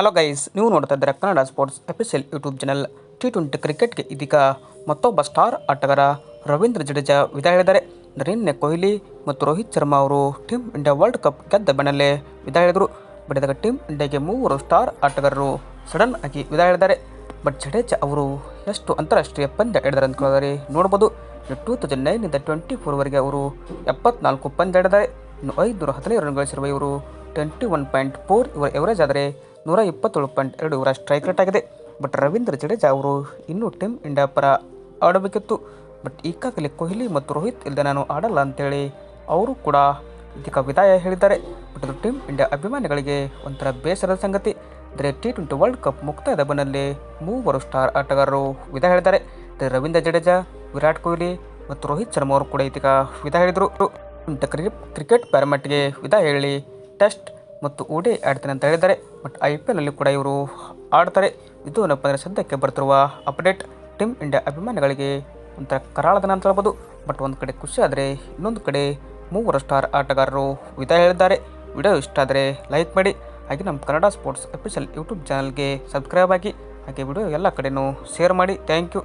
Hello guys ನೀವು ನೋಡ್ತಾ ಇದ್ದೀರಾ Kannada sports official YouTube channel T twenty ಕ್ರಿಕೆಟ್ಗೆ ಇದೀಗ ಮತ್ತೊಬ್ಬ ಸ್ಟಾರ್ ಆಟಗಾರ ರವೀಂದ್ರ ಜಡೇಜಾ ವಿದಾಯ ಹೇಳಿದ್ದಾರೆ. ನಿನ್ನೆ ಕೊಹ್ಲಿ ಮತ್ತು ರೋಹಿತ್ ಶರ್ಮಾ ಅವರು ಟೀಮ್ ಇಂಡಿಯಾ ವರ್ಲ್ಡ್ ಕಪ್ ಗೆದ್ದ ಬೆನ್ನಲ್ಲೇ ವಿದಾಯ ಹೇಳಿದರು. ಬಡಿದಾಗ ಟೀಮ್ ಇಂಡಿಯಾಗೆ ಮೂವರು ಸ್ಟಾರ್ ಆಟಗಾರರು ಸಡನ್ ಆಗಿ ವಿದಾಯ ಹೇಳಿದ್ದಾರೆ. ಬಟ್ ಜಡೇಜಾ ಅವರು ಎಷ್ಟು ಅಂತಾರಾಷ್ಟ್ರೀಯ ಪಂದ್ಯ ಹೇಳಿದ್ದಾರೆ ಕೇಳಿದರೆ ನೋಡ್ಬೋದು. ಟೂ ತೌಸಂಡ್ ನೈನಿಂದ ಟ್ವೆಂಟಿ ಫೋರ್ವರೆಗೆ ಅವರು ಎಪ್ಪತ್ನಾಲ್ಕು ಪಂದ್ಯ ಹೇಳಿದ್ದಾರೆ ಇನ್ನು ಐದುನೂರ ಹದಿನೈದು ರನ್ ಗಳಿಸಿರುವ ಇವರು ಟ್ವೆಂಟಿ ಒನ್ ಪಾಯಿಂಟ್ ಫೋರ್ ಇವರ ಎವರೇಜ್ ಆದರೆ ನೂರ ಇಪ್ಪತ್ತೇಳು ಪಾಯಿಂಟ್ ಎರಡು ಇವರ ಸ್ಟ್ರೈಕ್ ರೇಟ್ ಆಗಿದೆ. ಬಟ್ ರವೀಂದ್ರ ಜಡೇಜಾ ಅವರು ಇನ್ನೂ ಟೀಮ್ ಇಂಡಿಯಾ ಪರ ಆಡಬೇಕಿತ್ತು. ಬಟ್ ಈಗಾಗಲೇ ಕೊಹ್ಲಿ ಮತ್ತು ರೋಹಿತ್ ಇಲ್ಲದೆ ನಾನು ಆಡಲ್ಲ ಅಂತೇಳಿ ಅವರು ಕೂಡ ಇದೀಗ ವಿದಾಯ ಹೇಳಿದ್ದಾರೆ. ಬಟ್ ಇದು ಟೀಮ್ ಇಂಡಿಯಾ ಅಭಿಮಾನಿಗಳಿಗೆ ಒಂಥರ ಬೇಸರದ ಸಂಗತಿ. ಅಂದರೆ ಟಿ ಟ್ವೆಂಟಿ ವರ್ಲ್ಡ್ ಕಪ್ ಮುಕ್ತಾಯದ ಬನ್ನಲ್ಲಿ ಮೂವರು ಸ್ಟಾರ್ ಆಟಗಾರರು ವಿದಾಯ ಹೇಳಿದ್ದಾರೆ. ರವೀಂದ್ರ ಜಡೇಜಾ, ವಿರಾಟ್ ಕೊಹ್ಲಿ ಮತ್ತು ರೋಹಿತ್ ಶರ್ಮಾ ಅವರು ಕೂಡ ಇದೀಗ ವಿದಾಯ ಹೇಳಿದರು. ಇಂಥ ಕ್ರಿಕೆಟ್ ಪ್ಯಾರಮೆಟ್ಗೆ ವಿದಾಯ ಹೇಳಿ, ಟೆಸ್ಟ್ ಮತ್ತು ಓಡಿ ಆಡ್ತಾನೆ ಅಂತ ಹೇಳಿದ್ದಾರೆ. ಬಟ್ ಐ ಪಿ ಎಲ್ ಅಲ್ಲಿ ಕೂಡ ಇವರು ಆಡ್ತಾರೆ. ಇದು ಏನಪ್ಪ ಅಂದರೆ ಸದ್ಯಕ್ಕೆ ಬರ್ತಿರುವ ಅಪ್ಡೇಟ್ ಟೀಮ್ ಇಂಡಿಯಾ ಅಭಿಮಾನಿಗಳಿಗೆ ಒಂಥರ ಕರಾಳದನ ಅಂತ ಹೇಳ್ಬೋದು. ಬಟ್ ಒಂದು ಕಡೆ ಖುಷಿ ಆದರೆ ಇನ್ನೊಂದು ಕಡೆ ಮೂವರು ಸ್ಟಾರ್ ಆಟಗಾರರು ವಿದಾಯ ಹೇಳಿದ್ದಾರೆ. ವಿಡಿಯೋ ಇಷ್ಟ ಆದರೆ ಲೈಕ್ ಮಾಡಿ. ಹಾಗೆ ನಮ್ಮ ಕನ್ನಡ ಸ್ಪೋರ್ಟ್ಸ್ ಅಫಿಷಿಯಲ್ ಯೂಟ್ಯೂಬ್ ಚಾನಲ್ಗೆ ಸಬ್ಸ್ಕ್ರೈಬ್ ಆಗಿ. ಹಾಗೆ ವಿಡಿಯೋ ಎಲ್ಲ ಕಡೆಯೂ ಶೇರ್ ಮಾಡಿ. Thank you